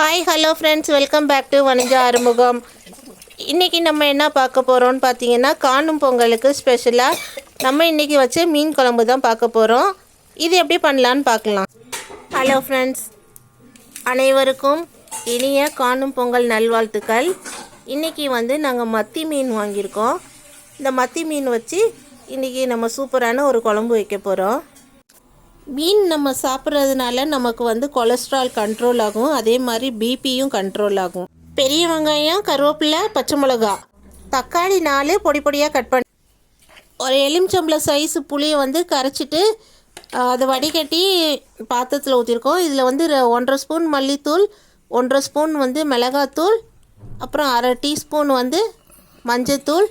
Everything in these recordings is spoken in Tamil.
Hi hello friends welcome back to Vanija Arumugam இன்றைக்கி நம்ம என்ன பார்க்க போகிறோம்னு பார்த்தீங்கன்னா காணும் பொங்கலுக்கு ஸ்பெஷலாக நம்ம இன்றைக்கி வச்சு மீன் குழம்பு தான் பார்க்க போகிறோம் இது எப்படி பண்ணலான்னு பார்க்கலாம். ஹலோ ஃப்ரெண்ட்ஸ் அனைவருக்கும் இனிய காணும் பொங்கல் நல்வாழ்த்துக்கள். இன்றைக்கி வந்து நாங்கள் மத்தி மீன் வாங்கியிருக்கோம். இந்த மத்தி மீன் வச்சு இன்றைக்கி நம்ம சூப்பரான ஒரு குழம்பு வைக்க போகிறோம் மீன் நம்ம சாப்பிட்றதுனால நமக்கு வந்து கொலஸ்ட்ரால் கண்ட்ரோல் ஆகும். அதே மாதிரி பிபியும் கண்ட்ரோல் ஆகும். பெரிய வெங்காயம் கருவேப்பிலை பச்சை மிளகா. தக்காளி நாலு பொடி பொடியாக கட் பண்ணி ஒரு எலுமிச்சம்பளை சைஸு புளியை வந்து கரைச்சிட்டு அதை வடிகட்டி பாத்திரத்தில் ஊற்றிருக்கோம் இதில் வந்து ஒன்றரை ஸ்பூன் மல்லித்தூள் ஒன்றரை ஸ்பூன் வந்து மிளகாத்தூள் அப்புறம் அரை டீஸ்பூன் வந்து மஞ்சத்தூள்.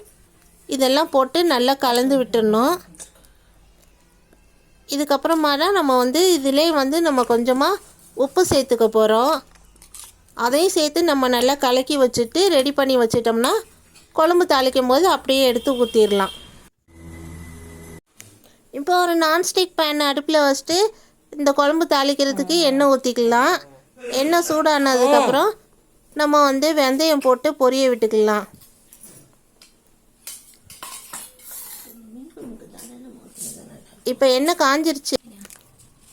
இதெல்லாம் போட்டு நல்லா கலந்து விட்டுடணும். இதுக்கப்புறமா தான் நம்ம வந்து இதிலே வந்து நம்ம கொஞ்சமாக உப்பு சேர்த்துக்க போகிறோம் அதையும் சேர்த்து நம்ம நல்லா கலக்கி வச்சுட்டு ரெடி பண்ணி வச்சிட்டோம்னா குழம்பு தாளிக்கும் போது அப்படியே எடுத்து ஊற்றிடலாம் இப்போ ஒரு நான்ஸ்டிக் பேன் அடுப்பில் வச்சுட்டு இந்த குழம்பு தாளிக்கிறதுக்கு எண்ணெய் ஊற்றிக்கலாம் எண்ணெய் சூடானதுக்கப்புறம் நம்ம வந்து வெந்தயம் போட்டு பொரிய விட்டுக்கலாம். இப்போ எண்ணெய் காஞ்சிருச்சு?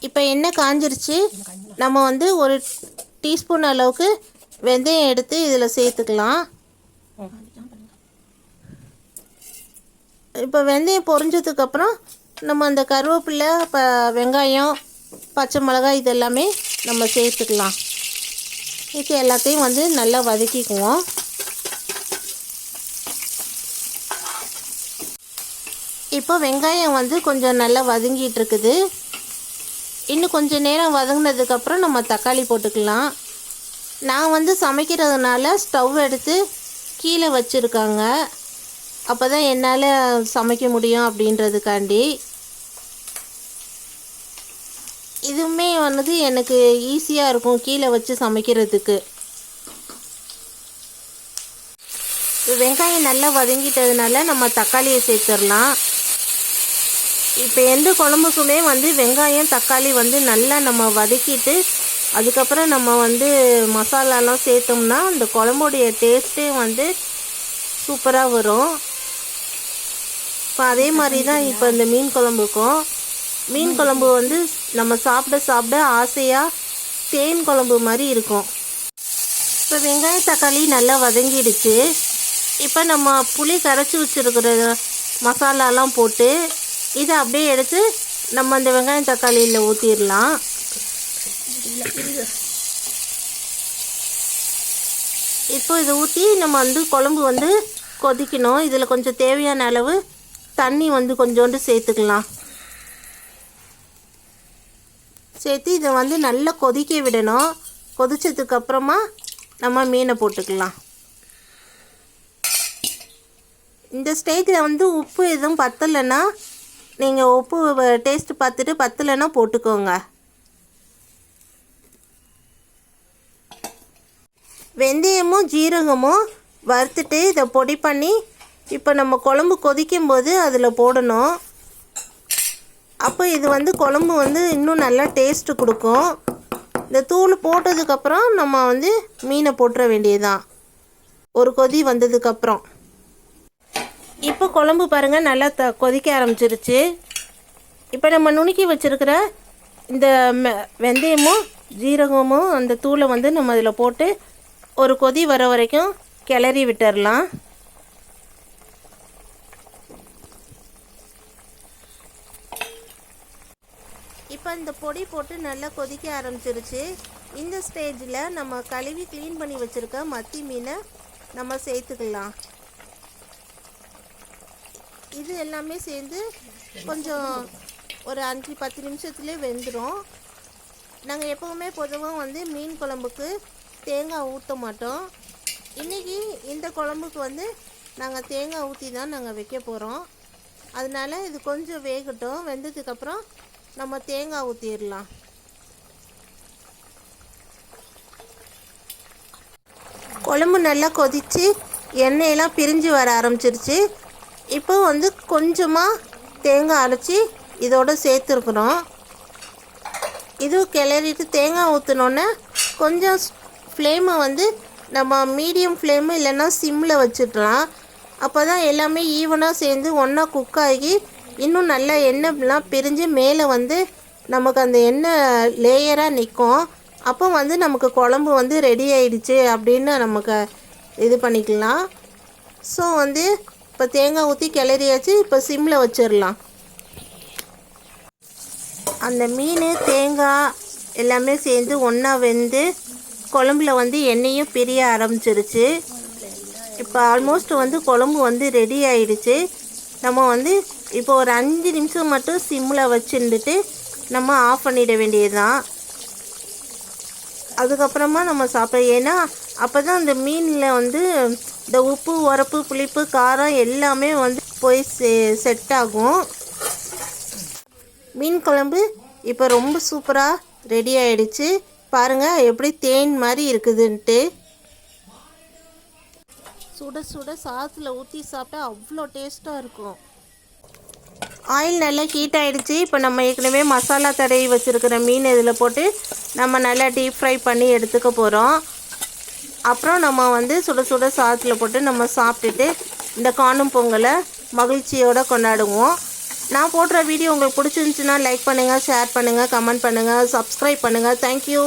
இப்போ எண்ணெய் காஞ்சிருச்சு? நம்ம வந்து ஒரு டீஸ்பூன் அளவுக்கு வெந்தயம் எடுத்து இதில் சேர்த்துக்கலாம். இப்போ வெந்தயம் பொரிஞ்சதுக்கப்புறம் நம்ம அந்த கருவேப்பிலை இப்போ வெங்காயம் பச்சை மிளகாய் இது எல்லாமே நம்ம சேர்த்துக்கலாம். இது எல்லாத்தையும் வந்து நல்லா வதக்கிக்குவோம். இப்போ வெங்காயம் வந்து கொஞ்சம் நல்லா வதங்கிட்டு இருக்குது இன்னும் கொஞ்சம் நேரம் வதங்கினதுக்கப்புறம் நம்ம தக்காளி போட்டுக்கலாம். நான் வந்து சமைக்கிறதுனால ஸ்டவ் எடுத்து கீழே வச்சுருக்காங்க. அப்போ தான் என்னால் சமைக்க முடியும் அப்படின்றதுக்காண்டி. இதுவுமே வந்து எனக்கு ஈஸியாக இருக்கும் கீழே வச்சு சமைக்கிறதுக்கு. வெங்காயம் நல்லா வதங்கிட்டதுனால நம்ம தக்காளியை சேர்த்துடலாம். இப்போ எந்த குழம்புக்குமே வந்து வெங்காயம் தக்காளி வந்து நல்லா நம்ம வதக்கிட்டு அதுக்கப்புறம் நம்ம வந்து மசாலாலாம் சேர்த்தோம்னா அந்த குழம்புடைய டேஸ்ட்டே வந்து சூப்பராக வரும். இப்போ அதே மாதிரி தான் இப்போ இந்த மீன் குழம்புக்கும். மீன் குழம்பு வந்து நம்ம சாப்பிட சாப்பிட ஆசையாக தேன் குழம்பு மாதிரி இருக்கும். இப்போ வெங்காய தக்காளி நல்லா வதங்கிடுச்சு. இப்போ நம்ம புளி கரைச்சி வச்சுருக்கிற மசாலாலாம் போட்டு இதை அப்படியே எடுத்து நம்ம அந்த வெங்காயம் தக்காளியில் ஊற்றிடலாம் இப்போ இதை ஊற்றி நம்ம வந்து குழம்பு வந்து கொதிக்கணும். இதில் கொஞ்சம் தேவையான அளவு தண்ணி வந்து கொஞ்சோண்டு சேர்த்துக்கலாம். சேர்த்து இதை வந்து நல்லா கொதிக்க விடணும். கொதிச்சதுக்கு அப்புறமா நம்ம மீனை போட்டுக்கலாம். இந்த ஸ்டேஜில் வந்து உப்பு எதுவும் பத்தலைன்னா நீங்கள் உப்பு டேஸ்ட் பார்த்துட்டு பத்தலைன்னா போட்டுக்கோங்க. வெந்தயமும் ஜீரகமும் வறுத்துட்டு இதை பொடி பண்ணி இப்போ நம்ம குழம்பு கொதிக்கும் போது அதில் போடணும். அப்போ இது வந்து குழம்பு வந்து இன்னும் நல்லா டேஸ்ட்டு கொடுக்கும். இந்த தூள் போட்டதுக்கப்புறம் நம்ம வந்து மீனை போட்டுற வேண்டியதுதான். ஒரு கொதி வந்ததுக்கப்புறம். இப்போ குழம்பு பாருங்கள் நல்லா த கொதிக்க ஆரம்பிச்சிருச்சு. இப்போ நம்ம நுணுக்கி வச்சுருக்கிற இந்த வெந்தயமும் ஜீரகமும் அந்த தூளை வந்து நம்ம அதில் போட்டு ஒரு கொதி வர வரைக்கும் கிளறி விட்டுறலாம். இப்போ இந்த பொடி போட்டு நல்லா கொதிக்க ஆரம்பிச்சிருச்சு. இந்த ஸ்டேஜில் நம்ம கழுவி க்ளீன் பண்ணி வச்சுருக்க மத்தி மீனை நம்ம சேர்த்துக்கலாம். இது எல்லாமே சேர்ந்து கொஞ்சம் ஒரு அஞ்சு பத்து நிமிஷத்துலேயே வெந்துடும் நாங்கள் எப்போவுமே பொதுவாக வந்து மீன் குழம்புக்கு தேங்காய் ஊற்ற மாட்டோம். இன்றைக்கி இந்த குழம்புக்கு வந்து நாங்கள் தேங்காய் ஊற்றி தான் நாங்கள் வைக்க போகிறோம் அதனால இது கொஞ்சம் வேகட்டும். வெந்ததுக்கப்புறம் நம்ம தேங்காய் ஊற்றிடலாம் குழம்பு நல்லா கொதித்து எண்ணெயெல்லாம் பிரிஞ்சு வர ஆரம்பிச்சிருச்சு. இப்போ வந்து கொஞ்சமாக தேங்காய் அரைச்சி இதோட சேர்த்துருக்குறோம். இது கிளறிட்டு தேங்காய் ஊற்றினோன்னே கொஞ்சம் ஃப்ளேமை வந்து நம்ம மீடியம் ஃப்ளேமு இல்லைன்னா சிம்மில் வச்சிடலாம் அப்போ தான் எல்லாமே ஈவனாக சேர்ந்து ஒன்றா குக் ஆகி இன்னும் நல்லா எண்ணெய்லாம் பிரிஞ்சு மேலே வந்து நமக்கு அந்த எண்ணெய் லேயராக நிற்கும். அப்போ வந்து நமக்கு குழம்பு வந்து ரெடி ஆயிடுச்சு அப்படின்னு நமக்கு இது பண்ணிக்கலாம். ஸோ வந்து இப்போ தேங்காய் ஊற்றி கிளறியாச்சு இப்போ சிம்மில் வச்சிடலாம் அந்த மீன் தேங்காய் எல்லாமே சேர்ந்து ஒன்றா வெந்து குழம்புல வந்து எண்ணெயும் பிரிய ஆரம்பிச்சிருச்சு. இப்போ ஆல்மோஸ்ட் வந்து குழம்பு வந்து ரெடி ஆயிடுச்சு. நம்ம வந்து இப்போ ஒரு அஞ்சு நிமிஷம் மட்டும் சிம்மில் வச்சுருந்துட்டு நம்ம ஆஃப் பண்ணிட வேண்டியதுதான். அதுக்கப்புறமா நம்ம சாப்பிட ஏன்னா அப்போ தான் அந்த மீனில் வந்து இந்த உப்பு உரப்பு புளிப்பு காரம் எல்லாமே வந்து போய் செ செட் ஆகும். மீன் குழம்பு இப்போ ரொம்ப சூப்பராக ரெடி ஆயிடுச்சு. பாருங்கள் எப்படி தேன் மாதிரி இருக்குதுன்ட்டு. சுட சுட சாசில் ஊற்றி சாப்பிட்டா அவ்வளோ டேஸ்ட்டாக இருக்கும். ஆயில் நல்லா ஹீட் ஆயிடுச்சு. இப்போ நம்ம ஏற்கனவே மசாலா தடவி வச்சுருக்கிற மீன் இதில் போட்டு நம்ம நல்லா டீப் ஃப்ரை பண்ணி எடுத்துக்க போகிறோம் அப்புறம் நம்ம வந்து சுட சுட சாதத்தில் போட்டு நம்ம சாப்பிட்டுட்டு இந்த காணும் பொங்கலை மகிழ்ச்சியோடு கொண்டாடுவோம். நான் போடுற வீடியோ உங்களுக்கு பிடிச்சிருந்துச்சுன்னா லைக் பண்ணுங்கள் ஷேர் பண்ணுங்கள் கமெண்ட் பண்ணுங்கள் சப்ஸ்கிரைப் பண்ணுங்கள் தேங்க்யூ